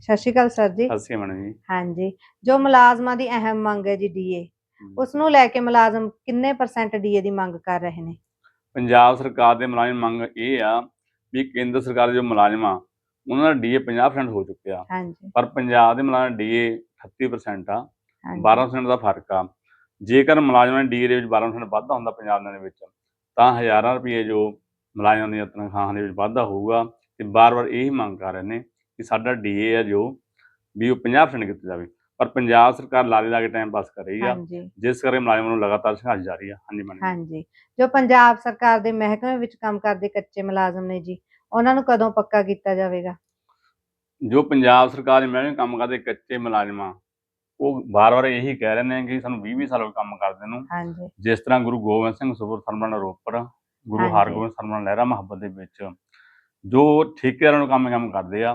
ਸਤਿ ਸ਼੍ਰੀ ਅਕਾਲ ਸਰ ਜੀ। ਅਸੀਂ ਮੈਡਮ ਜੀ। ਹਾਂਜੀ ਜੋ ਮੁਲਾਜ਼ਮਾਂ ਦੀ ਅਹਿਮ ਮੰਗ ਹੈ ਜੀ ਡੀਏ ਉਸ ਨੂੰ ਲੈ ਕੇ ਮੁਲਾਜ਼ਮ ਕਿੰਨੇ ਪਰਸੈਂਟ ਡੀਏ ਦੀ ਮੰਗ ਕਰ ਰਹੇ ਨੇ? ਪੰਜਾਬ ਸਰਕਾਰ ਦੇ ਮੁਲਾਜ਼ਮ ਮੰਗ ਇਹ ਆ ਵੀ ਕੇਂਦਰ ਸਰਕਾਰ ਦੇ ਜੋ ਮੁਲਾਜ਼ਮ ਆ ਉਹਨਾਂ ਦਾ ਡੀਏ 50% ਹੋ ਚੁੱਕਿਆ। ਹਾਂਜੀ। ਪਰ ਪੰਜਾਬ ਦੇ ਮੁਲਾਜ਼ਮ ਡੀਏ 38% ਆ ਹਾਂਜੀ। 12% ਦਾ ਫ਼ਰਕ ਆ। ਜੇਕਰ ਮੁਲਾਜ਼ਮਾਂ ਦੇ ਡੀਏ ਦੇ ਵਿੱਚ 12% ਵਾਧਾ ਹੁੰਦਾ ਪੰਜਾਬ ਦੇ ਵਿੱਚ ਤਾਂ ਹਜ਼ਾਰਾਂ ਰੁਪਏ ਜੋ ਮੁਲਾਜ਼ਮਾਂ ਦੀਆਂ ਤਨਖਾਹਾਂ ਦੇ ਵਿੱਚ ਵਾਧਾ ਹੋਊਗਾ ਤੇ ਬਾਰ-ਬਾਰ ਇਹੀ ਮੰਗ ਕਰ ਰਹੇ ਨੇ ਕਿ ਸਾਡਾ ਡੀਏ ਆ ਜੋ ਵੀ ਉਹ 50% ਕੀਤਾ ਜਾਵੇ। ਪਰ ਪੰਜਾਬ ਸਰਕਾਰ ਲਾਰੇ ਲਾ ਕੇ ਟਾਈਮ ਪਾਸ ਕਰ ਰਹੀ ਆ। ਜਿਸ ਕਰਕੇ ਮੁਲਾਜ਼ਮਾਂ ਨੂੰ ਲਗਾਤਾਰ ਸੰਘਰਸ਼ ਜਾਰੀ ਆ। ਹਾਂਜੀ ਮੈਡਮ ਹਾਂਜੀ। ਜੋ ਪੰਜਾਬ ਸਰਕਾਰ ਦੇ ਮਹਿਕਮੇ ਵਿੱਚ ਕੰਮ ਕਰਦੇ ਕੱਚੇ ਮੁਲਾਜ਼ਮ ਨੇ ਜੀ ਉਹਨਾਂ ਨੂੰ ਕਦੋਂ ਪੱਕਾ ਕੀਤਾ ਜਾਵੇਗਾ? ਜੋ ਪੰਜਾਬ ਸਰਕਾਰ ਦੇ ਮਹਿਕਮੇ ਕੰਮ ਕਰਦੇ ਕੱਚੇ ਮੁਲਾਜ਼ਮਾਂ ਉਹ ਵਾਰ-ਵਾਰ ਇਹੀ ਕਹਿ ਰਹੇ ਨੇ ਕਿ ਸਾਨੂੰ 20-20 ਸਾਲ ਹੋ ਗਏ ਕੰਮ ਕਰਦੇ ਨੂੰ। ਹਾਂਜੀ। ਜਿਸ ਤਰ੍ਹਾਂ ਗੁਰੂ ਗੋਬਿੰਦ ਸਿੰਘ ਸੁਪਰ ਸਰਮਨ ਰੋਪੜ ਗੁਰੂ। ਹਰਗੋਬਿੰਦ ਸਰਮਨ ਲਹਿਰਾ ਮੁਹੱਬਤ ਦੇ ਵਿੱਚ ਜੋ ਠੇਕੇਦਾਰਾਂ ਨੂੰ ਕੰਮ ਕੰਮ ਕਰਦੇ ਆ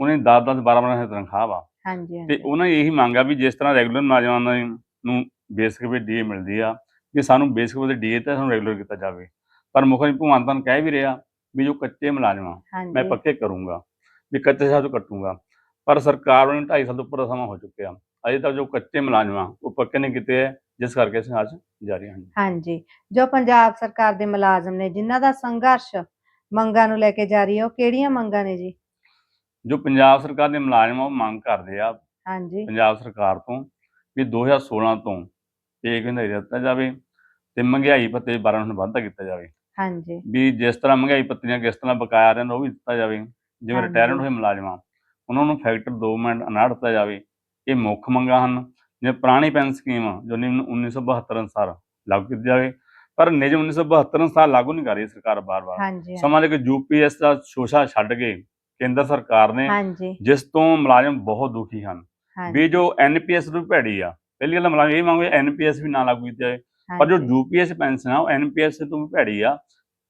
ਉਹਨੇ 10-10 12-12 ਦੀ ਤਨਖਾਹ ਵਾ। ਹਾਂਜੀ ਤੇ ਹਾਂਜੀ। ਉਹਨਾਂ ਦੀ ਇਹੀ ਮੰਗ ਵੀ ਜਿਸ ਤਰ੍ਹਾਂ ਰੈਗੂਲਰ ਮੁਲਾਜ਼ਮਾਂ ਨੂੰ- ਨੂੰ ਬੇਸਿਕ ਪੇ ਡੀਏ ਮਿਲਦੀ ਆ ਕਿ ਸਾਨੂੰ ਬੇਸਿਕ ਪੇ ਡੀਏ ਤੇ ਸਾਨੂੰ ਰੈਗੂਲਰ ਕੀਤਾ ਜਾਵੇ। ਪਰ ਮੁੱਖ ਮੰਤਰੀ ਭਗਵੰਤ ਮਾਨ ਕਹਿ ਵੀ ਰਿਹਾ ਵੀ ਜੋ ਕੱਚੇ ਮੁਲਾਜ਼ਮ ਮੈਂ ਪੱਕੇ ਕਰੂੰਗਾ ਵੀ ਕੱਚੇ ਸਾਲ ਤੋਂ ਕੱਟੂੰਗਾ। ਪਰ ਸਰਕਾਰ ਨੂੰ 2.5 ਸਾਲ ਤੋਂ ਉੱਪਰ ਦਾ ਸਮਾਂ ਹੋ ਚੁੱਕਿਆ। ਅਜੇ ਤੱਕ ਜੋ ਕੱਚੇ ਮੁਲਾਜ਼ਮ ਉਹ ਪੱਕੇ ਨਹੀਂ ਕੀਤੇ ਜਿਸ ਕਰਕੇ ਸੰਘਰਸ਼ ਜਾਰੀ ਹਨ ਹਾਂਜੀ। ਜੋ ਪੰਜਾਬ ਸਰਕਾਰ ਦੇ ਮੁਲਾਜ਼ਮ ਨੇ ਜਿਨ੍ਹਾਂ ਦਾ ਸੰਘਰਸ਼ ਮੰਗਾਂ ਨੂੰ ਲੈ ਕੇ ਜਾਰੀ ਹੈ ਉਹ ਕਿਹੜੀਆਂ ਮੰਗਾਂ ਨੇ ਜੀ? ਜੋ ਪੰਜਾਬ ਸਰਕਾਰ ਦੇ ਮੁਲਾਜ਼ਮ ਆ ਉਹ ਮੰਗ ਕਰਦੇ ਆ ਹਾਂਜੀ। ਪੰਜਾਬ ਸਰਕਾਰ ਤੋਂ ਵੀ 2016 ਤੋਂ ਇਹ ਕਹਿੰਦਾ ਦਿੱਤਾ ਜਾਵੇ ਤੇ ਮਹਿੰਗਾਈ ਭੱਤੇ 12% ਵਾਧਾ ਕੀਤਾ ਜਾਵੇ। ਹਾਂਜੀ। ਵੀ ਜਿਸ ਤਰ੍ਹਾਂ ਮਹਿੰਗਾਈ ਭੱਤੀਆਂ ਕਿਸ ਤਰ੍ਹਾਂ ਬਕਾਇਆ ਰਹਿੰਦਾ ਉਹ ਵੀ ਦਿੱਤਾ ਜਾਵੇ। ਜਿਵੇਂ ਹਾਂਜੀ। ਰਿਟਾਇਰਮੈਂਟ ਹੋਏ ਮੁਲਾਜ਼ਮਾਂ ਉਹਨਾਂ ਨੂੰ ਫੈਕਟਰ 2 ਮਿੰਟ ਅਨਾੜ ਦਿੱਤਾ ਜਾਵੇ। ਇਹ ਮੁੱਖ ਮੰਗਾਂ ਹਨ। ਜਿਵੇਂ ਪੁਰਾਣੀ ਪੈਨਸ਼ਨ ਸਕੀਮ ਜੋ ਨਿੰਮ 1972 ਅਨੁਸਾਰ ਲਾਗੂ ਕੀਤੀ ਜਾਵੇ ਪਰ ਨਿਯਮ 1972 ਅਨੁਸਾਰ ਲਾਗੂ ਨਹੀਂ ਕਰ ਰਹੀ ਸਰਕਾਰ ਬਾਰ-ਬਾਰ ਸਮਾਂ ਦੇ ਕਿ ਯੂਪੀਐਸ ਦਾ ਸ਼ੋਸ਼ਾ ਛੱਡ ਕੇ ਕੇਂਦਰ ਸਰਕਾਰ ਨੇ ਹਾਂਜੀ। ਜਿਸ ਤੋਂ ਮੁਲਾਜ਼ਮ ਬਹੁਤ ਦੁਖੀ ਹਨ। ਵੀ ਜੋ ਐਨਪੀਐਸ ਨੂੰ ਭੈੜੀ ਆ ਪਹਿਲੀ ਗੱਲ ਮੁਲਾਜ਼ਮ ਇਹ ਮੰਗਦੇ ਐਨਪੀਐਸ ਵੀ ਨਾ ਲਾਗੂ ਕੀਤੀ ਜਾਵੇ ਪਰ ਜੋ ਯੂਪੀਐਸ ਪੈਨਸ਼ਨ ਆ ਉਹ ਐਨਪੀਐਸ ਤੋਂ ਵੀ ਭੈੜੀ ਆ।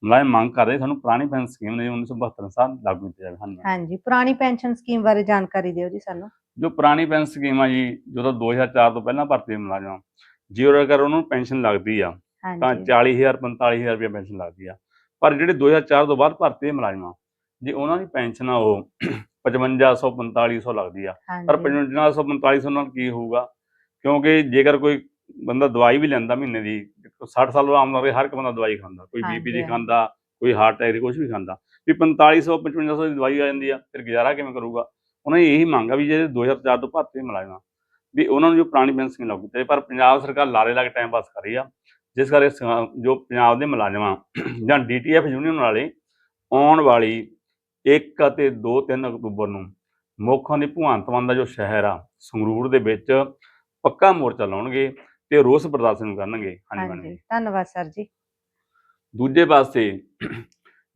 ਮੁਲਾਜ਼ਮ ਮੰਗ ਕਰਦੇ ਸਾਨੂੰ ਪੁਰਾਣੀ ਪੈਨਸ਼ਨ ਸਕੀਮ ਨੇ 1972 ਸਾਲ ਲਾਗੂ ਕੀਤੀ ਜਾਵੇ। ਹਾਂਜੀ। ਹਾਂਜੀ ਪੁਰਾਣੀ ਪੈਨਸ਼ਨ ਸਕੀਮ ਬਾਰੇ ਜਾਣਕਾਰੀ ਦਿਓ ਜੀ ਸਾਨੂੰ। ਜੋ ਪੁਰਾਣੀ ਪੈਨਸ਼ਨ ਸਕੀਮ ਆ ਜੀ ਜਦੋਂ 2004 ਤੋਂ ਪਹਿਲਾਂ ਭਰਤੀ ਮੁਲਾਜ਼ਮ ਜੇ ਅਗਰ ਉਹਨੂੰ ਪੈਨਸ਼ਨ ਲੱਗਦੀ ਆ ਤਾਂ ਹਾਂਜੀ। 40000 45000 ਰੁਪਏ ਪੈਨਸ਼ਨ ਲੱਗਦੀ ਆ। ਪਰ ਜਿਹੜੇ 2004 ਤੋਂ ਬਾਅਦ ਭਰਤੀ ਮੁਲਾਜ਼ਮਾਂ ਜੇ ਉਹਨਾਂ ਦੀ ਪੈਨਸ਼ਨ ਆ ਉਹ 5500 4500 ਲੱਗਦੀ ਆ। ਪਰ ਹਾਂਜੀ। 5500 4500 ਨਾਲ ਕੀ ਹੋਊਗਾ? ਕਿਉਂਕਿ ਜੇਕਰ ਕੋਈ ਬੰਦਾ ਦਵਾਈ ਵੀ ਲੈਂਦਾ ਮਹੀਨੇ ਦੀ 60 ਸਾਲ ਆਮ ਤੌਰ ਤੇ ਹਰ ਇੱਕ ਬੰਦਾ ਦਵਾਈ ਖਾਂਦਾ ਕੋਈ ਬੀਪੀ ਦੀ। ਖਾਂਦਾ ਕੋਈ ਹਾਰਟ ਅਟੈਕ ਦੀ ਕੁਝ ਵੀ ਖਾਂਦਾ। ਵੀ 4500 5500 ਦੀ ਦਵਾਈ ਆ ਜਾਂਦੀ ਆ ਫਿਰ ਗੁਜ਼ਾਰਾ ਕਿਵੇਂ ਕਰੂਗਾ? ਉਹਨਾਂ ਦੀ ਇਹੀ ਮੰਗ ਵੀ ਜਿਹੜੇ 2004 ਤੋਂ ਭਰਤੀ ਮੁਲਾਜ਼ਮਾਂ ਵੀ ਉਹਨਾਂ ਨੂੰ ਜੋ ਪੁਰਾਣੀ ਪੈਨਸ਼ਨ ਲਾਗੂ ਕੀਤੀ ਪਰ ਪੰਜਾਬ ਸਰਕਾਰ ਲਾਰੇ ਲਾ ਕੇ ਟਾਈਮ ਪਾਸ ਕਰ ਰਹੀ ਆ ਜਿਸ ਕਰਕੇ ਜੋ ਪੰਜਾਬ ਦੇ ਮੁਲਾਜ਼ਮਾਂ ਜਾਂ ਡੀਟੀਐਫ ਯੂਨੀਅਨ ਵਾਲੇ ਆਉਣ ਵਾਲੀ 1 ਅਤੇ 2 3 ਅਕਤੂਬਰ ਨੂੰ ਮੁੱਖ ਦੀ ਭਗਵੰਤ ਮਾਨ ਦਾ ਜੋ ਸ਼ਹਿਰ ਆ ਸੰਗਰੂਰ ਦੇ ਵਿੱਚ ਪੱਕਾ ਮੋਰਚਾ ਲਾਉਣਗੇ ਤੇ ਰੋਸ ਪ੍ਰਦਰਸ਼ਨ ਕਰਨਗੇ। ਹਾਂਜੀ ਮੈਡਮ। ਧੰਨਵਾਦ ਸਰ ਜੀ। ਦੂਜੇ ਪਾਸੇ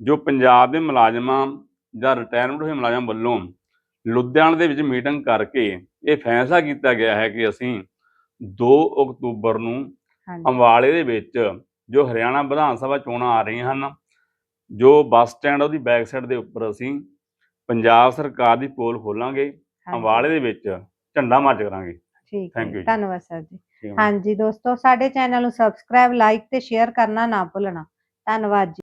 ਜੋ ਪੰਜਾਬ ਦੇ ਮੁਲਾਜ਼ਮਾਂ ਜਾਂ ਰਿਟਾਇਰਮੈਂਟ ਹੋਏ ਮੁਲਾਜ਼ਮਾਂ ਵੱਲੋਂ ਲੁਧਿਆਣਾ ਦੇ ਵਿੱਚ ਮੀਟਿੰਗ ਕਰਕੇ ਇਹ ਫੈਸਲਾ ਕੀਤਾ ਗਿਆ ਹੈ ਕਿ ਅਸੀਂ 2 ਅਕਤੂਬਰ ਨੂੰ ਅੰਬਾਲੇ ਦੇ ਵਿੱਚ ਜੋ ਹਰਿਆਣਾ ਵਿਧਾਨ ਸਭਾ ਚੋਣਾਂ ਆ ਰਹੀਆਂ ਹਨ ਜੋ ਬੱਸ ਸਟੈਂਡ ਉਹਦੀ ਬੈਕ ਸਾਈਡ ਦੇ ਉੱਪਰ ਅਸੀਂ ਪੰਜਾਬ ਸਰਕਾਰ ਦੀ ਪੋਲ ਖੋਲਾਂਗੇ ਅੰਬਾਲੇ ਦੇ ਵਿੱਚ ਝੰਡਾ ਮਾਰਚ ਕਰਾਂਗੇ। ਠੀਕ ਹੈ। ਧੰਨਵਾਦ ਸਰ ਜੀ। ਹਾਂਜੀ ਦੋਸਤੋ ਸਾਡੇ ਚੈਨਲ ਨੂੰ ਸਬਸਕ੍ਰਾਈਬ ਲਾਈਕ ਤੇ ਸ਼ੇਅਰ ਕਰਨਾ ਨਾ ਭੁੱਲਣਾ। ਧੰਨਵਾਦ